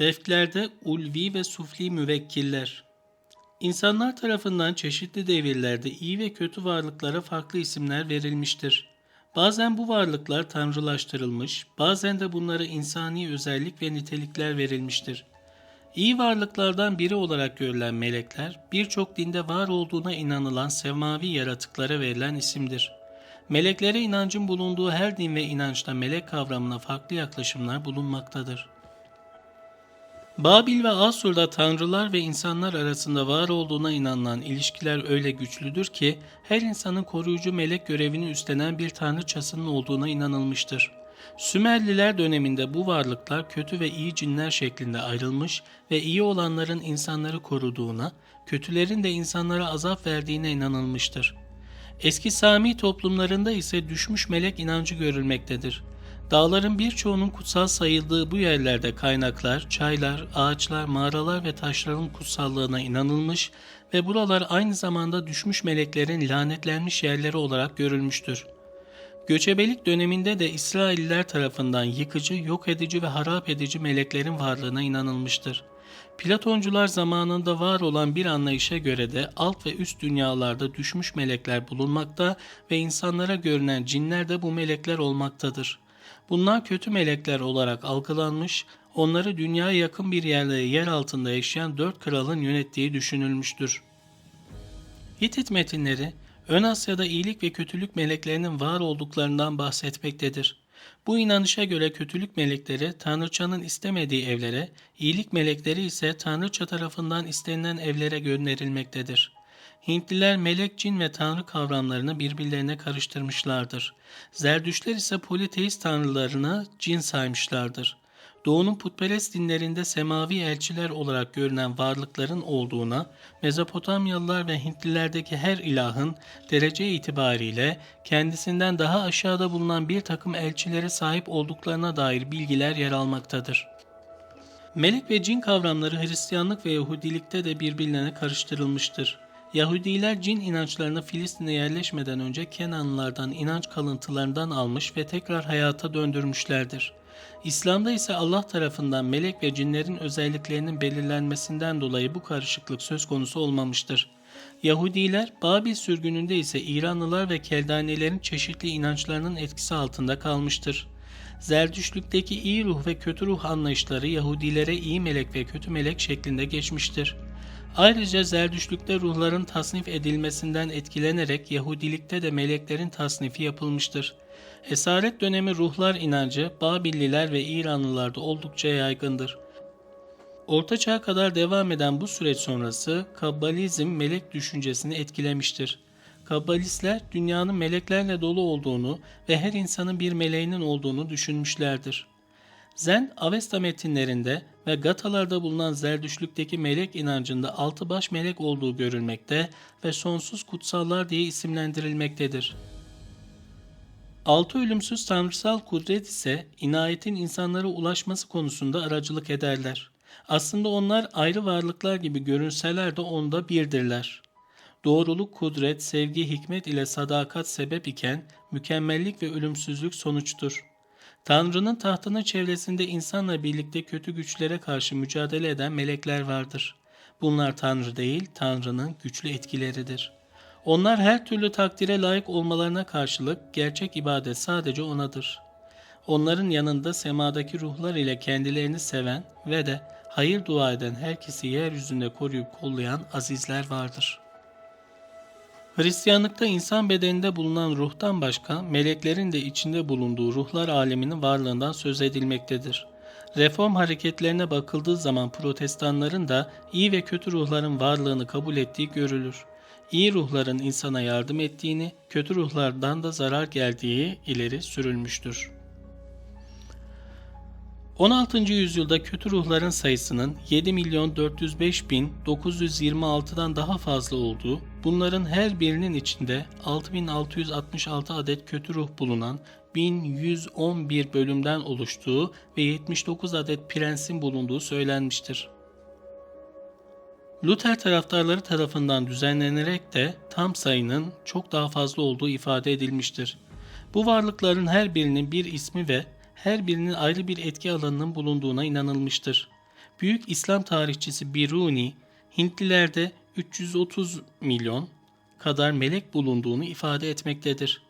Defklerde ulvi ve sufli müvekkiller. İnsanlar tarafından çeşitli devirlerde iyi ve kötü varlıklara farklı isimler verilmiştir. Bazen bu varlıklar tanrılaştırılmış, bazen de bunlara insani özellik ve nitelikler verilmiştir. İyi varlıklardan biri olarak görülen melekler, birçok dinde var olduğuna inanılan semavi yaratıklara verilen isimdir. Meleklere inancın bulunduğu her din ve inançta melek kavramına farklı yaklaşımlar bulunmaktadır. Babil ve Asur'da tanrılar ve insanlar arasında var olduğuna inanılan ilişkiler öyle güçlüdür ki her insanın koruyucu melek görevini üstlenen bir tanrıçasının olduğuna inanılmıştır. Sümerliler döneminde bu varlıklar kötü ve iyi cinler şeklinde ayrılmış ve iyi olanların insanları koruduğuna, kötülerin de insanlara azap verdiğine inanılmıştır. Eski Sami toplumlarında ise düşmüş melek inancı görülmektedir. Dağların birçoğunun kutsal sayıldığı bu yerlerde kaynaklar, çaylar, ağaçlar, mağaralar ve taşların kutsallığına inanılmış ve buralar aynı zamanda düşmüş meleklerin lanetlenmiş yerleri olarak görülmüştür. Göçebelik döneminde de İsrailliler tarafından yıkıcı, yok edici ve harap edici meleklerin varlığına inanılmıştır. Platoncular zamanında var olan bir anlayışa göre de alt ve üst dünyalarda düşmüş melekler bulunmakta ve insanlara görünen cinler de bu melekler olmaktadır. Bunlar kötü melekler olarak algılanmış, onları dünyaya yakın bir yerde yer altında yaşayan dört kralın yönettiği düşünülmüştür. Hitit metinleri, Ön Asya'da iyilik ve kötülük meleklerinin var olduklarından bahsetmektedir. Bu inanışa göre kötülük melekleri Tanrıçanın istemediği evlere, iyilik melekleri ise Tanrıça tarafından istenilen evlere gönderilmektedir. Hintliler melek, cin ve tanrı kavramlarını birbirlerine karıştırmışlardır. Zerdüşler ise politeist tanrılarını cin saymışlardır. Doğu'nun putperest dinlerinde semavi elçiler olarak görünen varlıkların olduğuna, Mezopotamyalılar ve Hintlilerdeki her ilahın derece itibariyle kendisinden daha aşağıda bulunan bir takım elçilere sahip olduklarına dair bilgiler yer almaktadır. Melek ve cin kavramları Hristiyanlık ve Yahudilikte de birbirlerine karıştırılmıştır. Yahudiler cin inançlarını Filistin'e yerleşmeden önce Kenanlılardan inanç kalıntılarından almış ve tekrar hayata döndürmüşlerdir. İslam'da ise Allah tarafından melek ve cinlerin özelliklerinin belirlenmesinden dolayı bu karışıklık söz konusu olmamıştır. Yahudiler Babil sürgününde ise İranlılar ve Keldanilerin çeşitli inançlarının etkisi altında kalmıştır. Zerdüşlükteki iyi ruh ve kötü ruh anlayışları Yahudilere iyi melek ve kötü melek şeklinde geçmiştir. Ayrıca Zerdüşlükte ruhların tasnif edilmesinden etkilenerek Yahudilikte de meleklerin tasnifi yapılmıştır. Esaret dönemi ruhlar inancı Babilliler ve İranlılarda oldukça yaygındır. Orta Çağ'a kadar devam eden bu süreç sonrası Kabbalizm melek düşüncesini etkilemiştir. Kabbalistler dünyanın meleklerle dolu olduğunu ve her insanın bir meleğinin olduğunu düşünmüşlerdir. Zen, Avesta metinlerinde ve Gatalarda bulunan Zerdüşlükteki melek inancında altı baş melek olduğu görülmekte ve sonsuz kutsallar diye isimlendirilmektedir. Altı ölümsüz tanrısal kudret ise inayetin insanlara ulaşması konusunda aracılık ederler. Aslında onlar ayrı varlıklar gibi görünseler de onda birdirler. Doğruluk, kudret, sevgi, hikmet ile sadakat sebep iken mükemmellik ve ölümsüzlük sonuçtur. Tanrı'nın tahtının çevresinde insanla birlikte kötü güçlere karşı mücadele eden melekler vardır. Bunlar Tanrı değil, Tanrı'nın güçlü etkileridir. Onlar her türlü takdire layık olmalarına karşılık gerçek ibadet sadece O'nadır. Onların yanında semadaki ruhlar ile kendilerini seven ve de hayır dua eden herkesi yeryüzünde koruyup kollayan azizler vardır.'' Hristiyanlıkta insan bedeninde bulunan ruhtan başka meleklerin de içinde bulunduğu ruhlar aleminin varlığından söz edilmektedir. Reform hareketlerine bakıldığı zaman protestanların da iyi ve kötü ruhların varlığını kabul ettiği görülür. İyi ruhların insana yardım ettiğini, kötü ruhlardan da zarar geldiği ileri sürülmüştür. 16. yüzyılda kötü ruhların sayısının 7 milyon 405 bin 926'dan daha fazla olduğu, bunların her birinin içinde 6666 adet kötü ruh bulunan 1111 bölümden oluştuğu ve 79 adet prensin bulunduğu söylenmiştir. Luther taraftarları tarafından düzenlenerek de tam sayının çok daha fazla olduğu ifade edilmiştir. Bu varlıkların her birinin bir ismi ve her birinin ayrı bir etki alanının bulunduğuna inanılmıştır. Büyük İslam tarihçisi Biruni, Hintlilerde 330 milyon kadar melek bulunduğunu ifade etmektedir.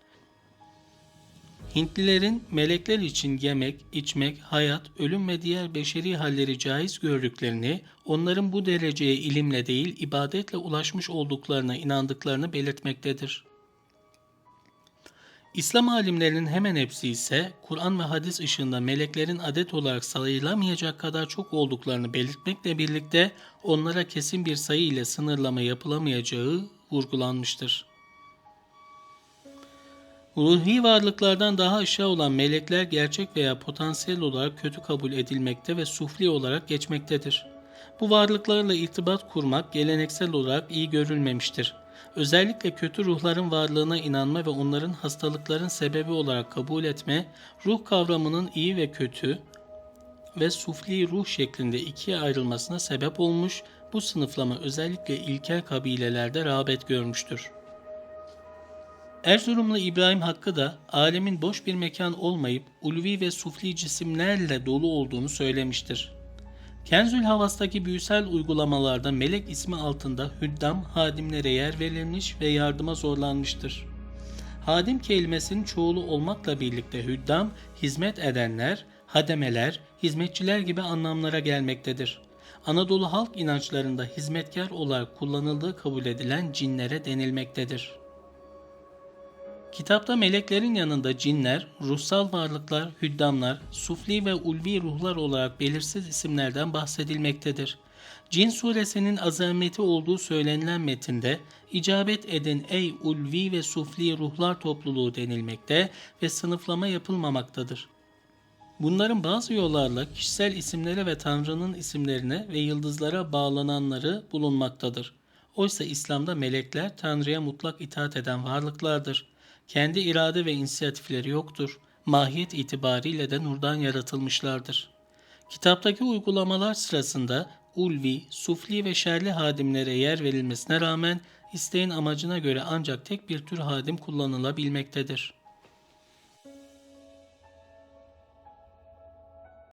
Hintlilerin melekler için yemek, içmek, hayat, ölüm ve diğer beşeri halleri caiz gördüklerini, onların bu dereceye ilimle değil ibadetle ulaşmış olduklarına inandıklarını belirtmektedir. İslam alimlerinin hemen hepsi ise Kur'an ve hadis ışığında meleklerin adet olarak sayılamayacak kadar çok olduklarını belirtmekle birlikte onlara kesin bir sayı ile sınırlama yapılamayacağı vurgulanmıştır. Ruhi varlıklardan daha aşağı olan melekler gerçek veya potansiyel olarak kötü kabul edilmekte ve sufli olarak geçmektedir. Bu varlıklarla irtibat kurmak geleneksel olarak iyi görülmemiştir. Özellikle kötü ruhların varlığına inanma ve onların hastalıkların sebebi olarak kabul etme, ruh kavramının iyi ve kötü ve sufli ruh şeklinde ikiye ayrılmasına sebep olmuş, bu sınıflama özellikle ilkel kabilelerde rağbet görmüştür. Erzurumlu İbrahim Hakkı da alemin boş bir mekan olmayıp ulvi ve sufli cisimlerle dolu olduğunu söylemiştir. Kenzül Havas'taki büyüsel uygulamalarda melek ismi altında hüddam hadimlere yer verilmiş ve yardıma zorlanmıştır. Hadim kelimesinin çoğulu olmakla birlikte hüddam, hizmet edenler, hademeler, hizmetçiler gibi anlamlara gelmektedir. Anadolu halk inançlarında hizmetkar olarak kullanıldığı kabul edilen cinlere denilmektedir. Kitapta meleklerin yanında cinler, ruhsal varlıklar, hüddamlar, sufli ve ulvi ruhlar olarak belirsiz isimlerden bahsedilmektedir. Cin suresinin azameti olduğu söylenilen metinde icabet edin ey ulvi ve sufli ruhlar topluluğu denilmekte ve sınıflama yapılmamaktadır. Bunların bazı yollarla kişisel isimlere ve Tanrı'nın isimlerine ve yıldızlara bağlananları bulunmaktadır. Oysa İslam'da melekler Tanrı'ya mutlak itaat eden varlıklardır. Kendi irade ve inisiyatifleri yoktur. Mahiyet itibariyle de nurdan yaratılmışlardır. Kitaptaki uygulamalar sırasında ulvi, sufli ve şerli hadimlere yer verilmesine rağmen isteğin amacına göre ancak tek bir tür hadim kullanılabilmektedir.